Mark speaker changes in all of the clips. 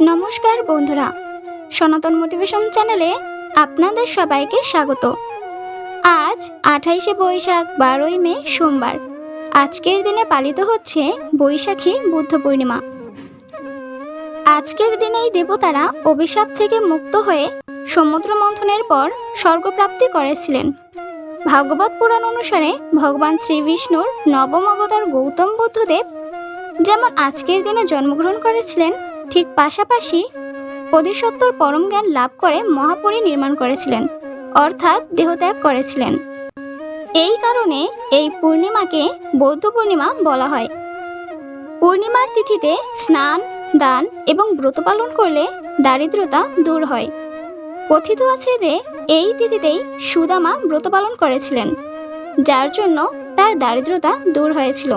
Speaker 1: নমস্কার বন্ধুরা, সনাতন মোটিভেশন চ্যানেলে আপনাদের সবাইকে স্বাগত। আজ আঠাইশে বৈশাখ বারোই মে সোমবার, আজকের দিনে পালিত হচ্ছে বৈশাখী বুদ্ধ পূর্ণিমা। আজকের দিনেই দেবতারা অভিশাপ থেকে মুক্ত হয়ে সমুদ্র মন্থনের পর স্বর্গপ্রাপ্তি করেছিলেন। ভাগবত পুরাণ অনুসারে ভগবান শ্রী বিষ্ণুর নবম অবতার গৌতম বুদ্ধদেব যেমন আজকের দিনে জন্মগ্রহণ করেছিলেন ঠিক পাশাপাশি অধিসত্তর পরম জ্ঞান লাভ করে মহাপুরী নির্মাণ করেছিলেন, অর্থাৎ দেহত্যাগ করেছিলেন। এই কারণে এই পূর্ণিমাকে বৌদ্ধ পূর্ণিমা বলা হয়। পূর্ণিমার তিথিতে স্নান, দান এবং ব্রত পালন করলে দারিদ্রতা দূর হয়। কথিত আছে যে এই তিথিতেই সুদামা ব্রত পালন করেছিলেন, যার জন্য তার দারিদ্রতা দূর হয়েছিল।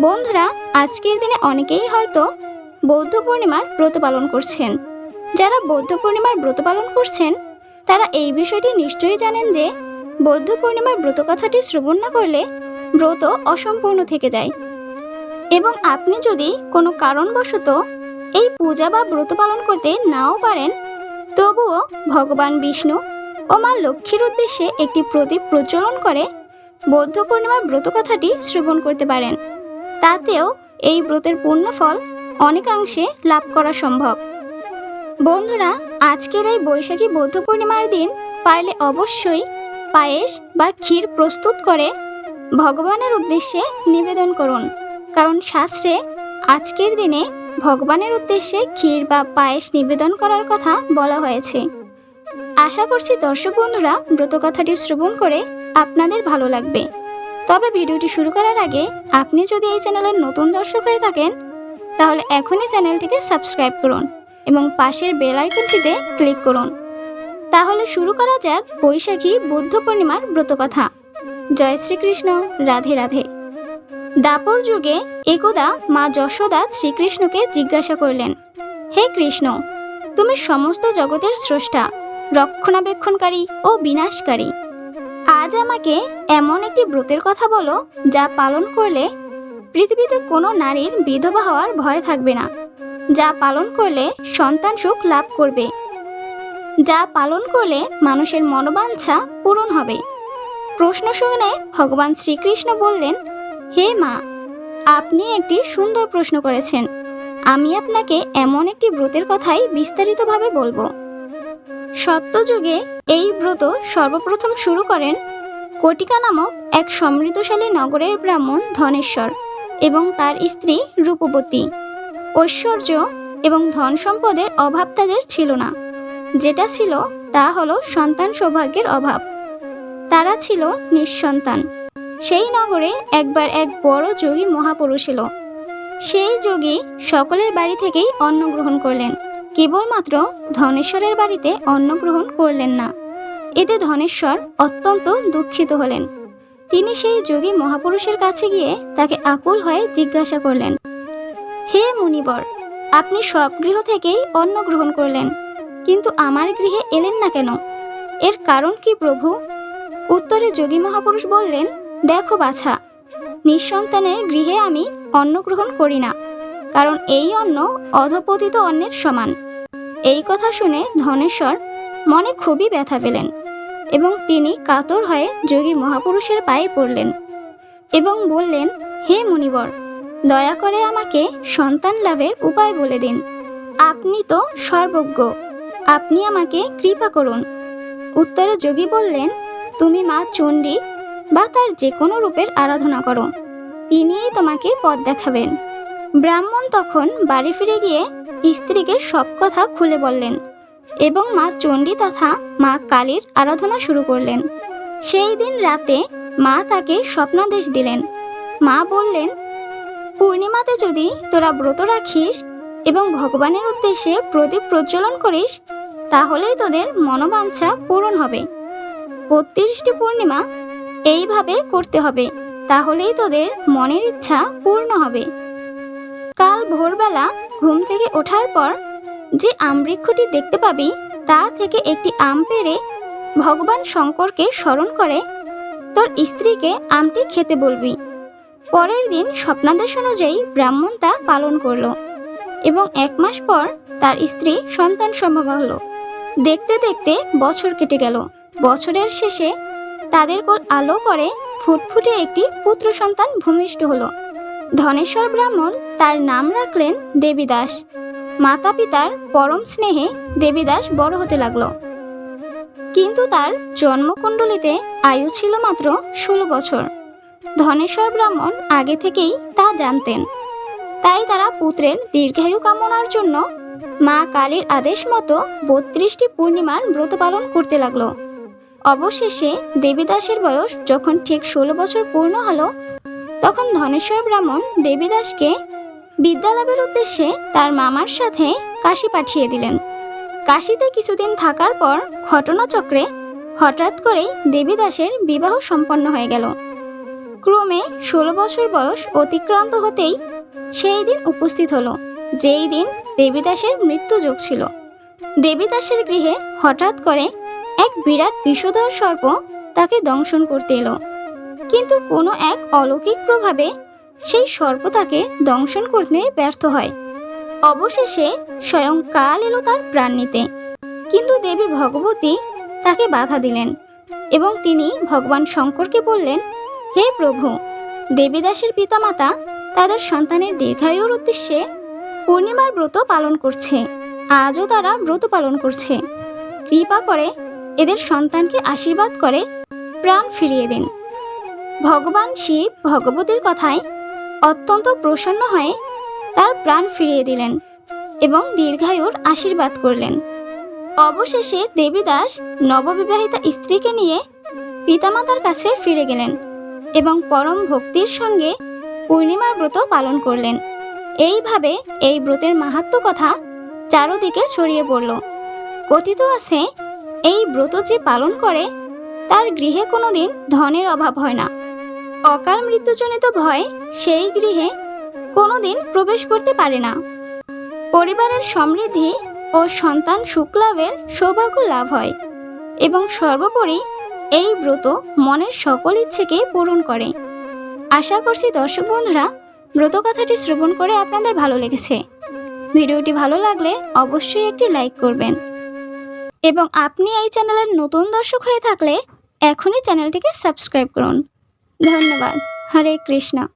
Speaker 1: বন্ধুরা, আজকের দিনে অনেকেই হয়তো বৌদ্ধ পূর্ণিমার ব্রত পালন করছেন। যারা বৌদ্ধ পূর্ণিমার ব্রত পালন করছেন, তারা এই বিষয়টি নিশ্চয়ই জানেন যে, বৌদ্ধ পূর্ণিমার ব্রত কথাটি শ্রবণ না করলে ব্রত অসম্পূর্ণ থেকে যায়। এবং আপনি যদি কোনো কারণবশত এই পূজা বা ব্রত পালন করতে নাও পারেন, তবুও ভগবান বিষ্ণু ও মা লক্ষ্মীর উদ্দেশ্যে একটি প্রদীপ প্রজ্বলন করে বৌদ্ধ পূর্ণিমার ব্রত কথাটি শ্রবণ করতে পারেন। তাতেও এই ব্রতের পূর্ণফল অনেকাংশে লাভ করা সম্ভব। বন্ধুরা, আজকের এই বৈশাখী বৌদ্ধ পূর্ণিমার দিন পারলে অবশ্যই পায়েস বা ক্ষীর প্রস্তুত করে ভগবানের উদ্দেশ্যে নিবেদন করুন। কারণ শাস্ত্রে আজকের দিনে ভগবানের উদ্দেশ্যে ক্ষীর বা পায়েস নিবেদন করার কথা বলা হয়েছে। আশা করছি দর্শক বন্ধুরা ব্রতকথাটি শ্রবণ করে আপনাদের ভালো লাগবে। তবে ভিডিওটি শুরু করার আগে আপনি যদি এই চ্যানেলের নতুন দর্শক হয়ে থাকেন তাহলে এখনই চ্যানেলটিকে সাবস্ক্রাইব করুন এবং পাশের বেল আইকনটিতে ক্লিক করুন। তাহলে শুরু করা যাক বৈশাখী বুদ্ধ পূর্ণিমার ব্রতকথা জয় শ্রীকৃষ্ণ, রাধে রাধে। দাপর যুগে একদা মা যশোদা শ্রীকৃষ্ণকে জিজ্ঞাসা করলেন, হে কৃষ্ণ, তুমি সমস্ত জগতের স্রষ্টা, রক্ষণাবেক্ষণকারী ও বিনাশকারী। আজ আমাকে এমন একটি ব্রতের কথা বলো যা পালন করলে পৃথিবীতে কোনো নারীর বিধবা হওয়ার ভয় থাকবে না। যা পালন করলে সন্তান সুখ লাভ করবে। যা পালন করলে মানুষের মনোবাঞ্ছা পূরণ হবে। প্রশ্ন শুনে ভগবান শ্রীকৃষ্ণ বললেন, হে মা, আপনি একটি সুন্দর প্রশ্ন করেছেন। আমি আপনাকে এমন একটি ব্রতের কথাই বিস্তারিতভাবে বলব। সত্যযুগে এই ব্রত সর্বপ্রথম শুরু করেন কটিকা নামক এক সমৃদ্ধশালী নগরের ব্রাহ্মণ ধনেশ্বর। এবং তার স্ত্রী রূপবতী। ঐশ্বর্য এবং ধন সম্পদের অভাব তাদের ছিল না। যেটা ছিল, তা হলো সন্তান সৌভাগ্যের অভাব। তারা ছিল নিঃসন্তান। সেই নগরে একবার এক বড় যোগী মহাপুরুষ এলো। সেই যোগী সকলের বাড়ি থেকেই অন্ন গ্রহণ করলেন। কেবলমাত্র ধনেশ্বরের বাড়িতে অন্ন গ্রহণ করলেন না। এতে ধনেশ্বর অত্যন্ত দুঃখিত হলেন। তিনি সেই যোগী মহাপুরুষের কাছে গিয়ে তাকে আকুল হয়ে জিজ্ঞাসা করলেন, হে মুনিবর, আপনি সব গৃহ থেকেই অন্ন গ্রহণ করলেন, কিন্তু আমার গৃহে এলেন না কেন? এর কারণ কি প্রভু? উত্তরে যোগী মহাপুরুষ বললেন, দেখো বাছা, নিঃসন্তানের গৃহে আমি অন্ন গ্রহণ করি না, কারণ এই অন্ন অধপতিত অন্নের সমান। এই কথা শুনে ধনেশ্বর মনে খুবই ব্যথা পেলেন। এবং তিনি কাতর হয়ে যোগী মহাপুরুষের পায়ে পড়লেন এবং বললেন, হে মুনিবর, দয়া করে আমাকে সন্তান লাভের উপায় বলে দিন। আপনি তো সর্বজ্ঞ, আপনি আমাকে কৃপা করুন। উত্তরে যোগী বললেন, তুমি মা চণ্ডী বা তার যে কোনো রূপের আরাধনা করো, তিনিই তোমাকে পথ দেখাবেন। ব্রাহ্মণ তখন বাড়ি ফিরে গিয়ে স্ত্রীকে সব কথা খুলে বললেন। এবং মা চণ্ডী তথা মা কালীর আরাধনা শুরু করলেন। সেই দিন রাতে মা তাকে স্বপ্নাদেশ দিলেন। মা বললেন, পূর্ণিমাতে যদি তোরা ব্রত রাখিস এবং ভগবানের উদ্দেশ্যে প্রদীপ প্রজ্বলন করিস, তাহলেই তোদের মনোবাঞ্ছা পূরণ হবে। বত্রিশটি পূর্ণিমা এইভাবে করতে হবে, তাহলেই তোদের মনের ইচ্ছা পূর্ণ হবে। কাল ভোরবেলা ঘুম থেকে ওঠার পর যে আমবৃক্ষটি দেখতে পাবি, তা থেকে একটি আম পেড়ে ভগবান শঙ্করকে স্মরণ করে তোর স্ত্রীকে আমটি খেতে বলবি। পরের দিন স্বপ্নাদেশ অনুযায়ী ব্রাহ্মণ তা পালন করল এবং এক মাস পর তার স্ত্রী সন্তান সম্ভব হলো। দেখতে দেখতে বছর কেটে গেল। বছরের শেষে তাদের কোল আলো করে ফুটফুটে একটি পুত্র সন্তান ভূমিষ্ঠ হলো। ধনেশ্বর ব্রাহ্মণ তার নাম রাখলেন দেবীদাস। মাতা পিতার পরম স্নেহে দেবীদাস বড় হতে লাগল। কিন্তু তার জন্মকুণ্ডলিতে আয়ু ছিল মাত্র ষোলো বছর। ধনেশ্বর ব্রাহ্মণ আগে থেকেই তা জানতেন। তাই তারা পুত্রের দীর্ঘায়ু কামনার জন্য মা কালীর আদেশ মতো বত্রিশটি পূর্ণিমার ব্রত পালন করতে লাগল। অবশেষে দেবীদাসের বয়স যখন ঠিক ষোলো বছর পূর্ণ হলো, তখন ধনেশ্বর ব্রাহ্মণ দেবীদাসকে বিদ্যালাভের উদ্দেশ্যে তার মামার সাথে কাশি পাঠিয়ে দিলেন। কাশিতে কিছুদিন থাকার পর ঘটনাচক্রে হঠাৎ করেই দেবীদাসের বিবাহ সম্পন্ন হয়ে গেল। ক্রমে ষোলো বছর বয়স অতিক্রান্ত হতেই সেই দিন উপস্থিত হলো, যেই দিন দেবীদাসের মৃত্যু যোগ ছিল। দেবীদাসের গৃহে হঠাৎ করে এক বিরাট বিষধর সর্প তাকে দংশন করতে এলো। কিন্তু কোনো এক অলৌকিক প্রভাবে সেই সর্প তাকে দংশন করতে ব্যর্থ হয়। অবশেষে স্বয়ং কাল এলো তার প্রাণ নিতে। কিন্তু দেবী ভগবতী তাকে বাধা দিলেন এবং তিনি ভগবান শঙ্করকে বললেন, হে প্রভু, দেবীদাসের পিতামাতা তাদের সন্তানের দীর্ঘায়ুর উদ্দেশ্যে পূর্ণিমার ব্রত পালন করছে। আজও তারা ব্রত পালন করছে। কৃপা করে এদের সন্তানকে আশীর্বাদ করে প্রাণ ফিরিয়ে দিন। ভগবান শিব ভগবতীর কথায় অত্যন্ত প্রসন্ন হয়ে তার প্রাণ ফিরিয়ে দিলেন এবং দীর্ঘায়ুর আশীর্বাদ করলেন। অবশেষে দেবীদাস নববিবাহিতা স্ত্রীকে নিয়ে পিতামাতার কাছে ফিরে গেলেন এবং পরম ভক্তির সঙ্গে পূর্ণিমার ব্রত পালন করলেন। এইভাবে এই ব্রতের মাহাত্ম কথা চারোদিকে ছড়িয়ে পড়ল। কথিত আছে, এই ব্রত যে পালন করে, তার গৃহে কোনোদিন ধনের অভাব হয় না। অকাল মৃত্যুজনিত ভয় সেই গৃহে কোনোদিন প্রবেশ করতে পারে না। পরিবারের সমৃদ্ধি ও সন্তান সুখলাভের সৌভাগ্য লাভ হয় এবং সর্বোপরি এই ব্রত মনের সকল ইচ্ছেকে পূরণ করে। আশা করছি দর্শক বন্ধুরা, ব্রত কথাটি শ্রবণ করে আপনাদের ভালো লেগেছে। ভিডিওটি ভালো লাগলে অবশ্যই একটি লাইক করবেন। এবং আপনি এই চ্যানেলের নতুন দর্শক হয়ে থাকলে এখনই চ্যানেলটিকে সাবস্ক্রাইব করুন। धन्यवाद। हरे कृष्णा।